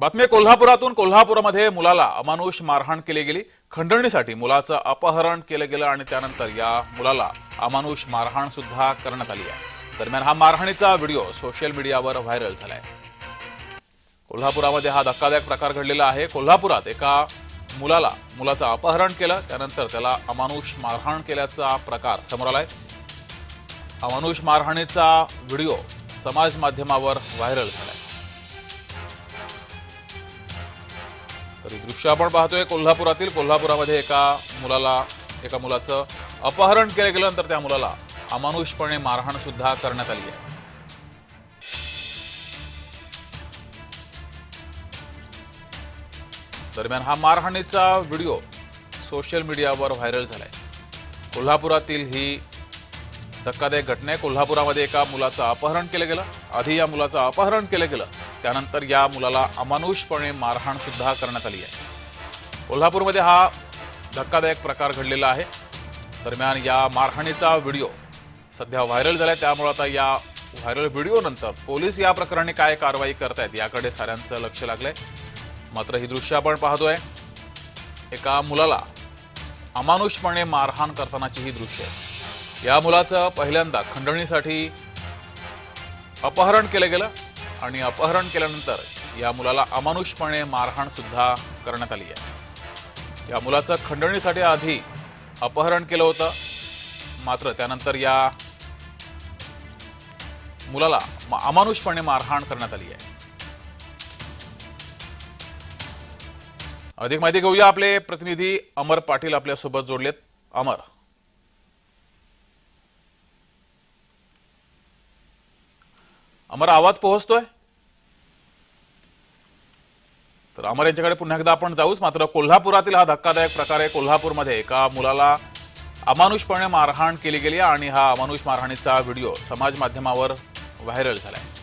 बातमी कोल्हापुरातून कोल्हापूरमध्ये मुलाला अमानुष मारहाण केली गेली. खंडणीसाठी मुलाचं अपहरण केलं गेलं आणि त्यानंतर या मुलाला अमानुष मारहाण सुद्धा करण्यात आली आहे. दरम्यान हा मारहाणीचा व्हिडिओ सोशल मीडियावर व्हायरल झालाय. कोल्हापुरामध्ये हा धक्कादायक प्रकार घडलेला आहे. कोल्हापुरात एका मुलाला मुलाचं अपहरण केलं त्यानंतर त्याला अमानुष मारहाण केल्याचा प्रकार समोर आलाय. अमानुष मारहाणीचा व्हिडिओ समाज माध्यमावर व्हायरल झालाय. तर ही दृश्य आपण पाहतोय कोल्हापुरातील. कोल्हापुरामध्ये एका मुलाला एका मुलाचं अपहरण केलं गेल्यानंतर त्या मुलाला अमानुषपणे मारहाण सुद्धा करण्यात आली आहे. दरम्यान हा मारहाणीचा व्हिडिओ सोशल मीडियावर व्हायरल झालाय. कोल्हापुरातील ही धक्कादायक घटना आहे. कोल्हापुरामध्ये एका मुलाचं अपहरण केलं गेलं. आधी या मुलाचं अपहरण केलं गेलं. त्यानंतर या मुलाला अमानुषपणे मारहाणसुद्धा करण्यात आली आहे. कोल्हापूरमध्ये हा धक्कादायक प्रकार घडलेला आहे. दरम्यान या मारहाणीचा व्हिडिओ सध्या व्हायरल झाला आहे त्यामुळे आता या व्हायरल व्हिडिओनंतर पोलीस या प्रकरणी काय कारवाई करतायत याकडे साऱ्यांचं लक्ष लागलंय. मात्र ही दृश्य आपण पाहतोय. एका मुलाला अमानुषपणे मारहाण करतानाची ही दृश्य. आहे या मुलाचं पहिल्यांदा खंडणीसाठी अपहरण केलं गेलं. आणि अपहरण केल्यानंतर या मुलाला अमानुषपणे मारहाण सुद्धा करण्यात आली आहे. या मुलाचं खंडणीसाठी आधी अपहरण केलं होतं. मात्र त्यानंतर या मुलाला अमानुषपणे मारहाण करण्यात आली आहे. अधिक माहिती घेऊया आपले प्रतिनिधी अमर पाटील आपल्यासोबत जोडलेत. अमर. अमर आवाज पोहोचतोय? तर अमर यांच्याकडे पुन्हा एकदा आपण जाऊच. मात्र कोल्हापुरातील हा धक्कादायक प्रकार आहे. कोल्हापूरमध्ये एका मुलाला अमानुषपणे मारहाण केली गेली आणि हा अमानुष मारहाणीचा व्हिडिओ समाज माध्यमावर व्हायरल झाला आहे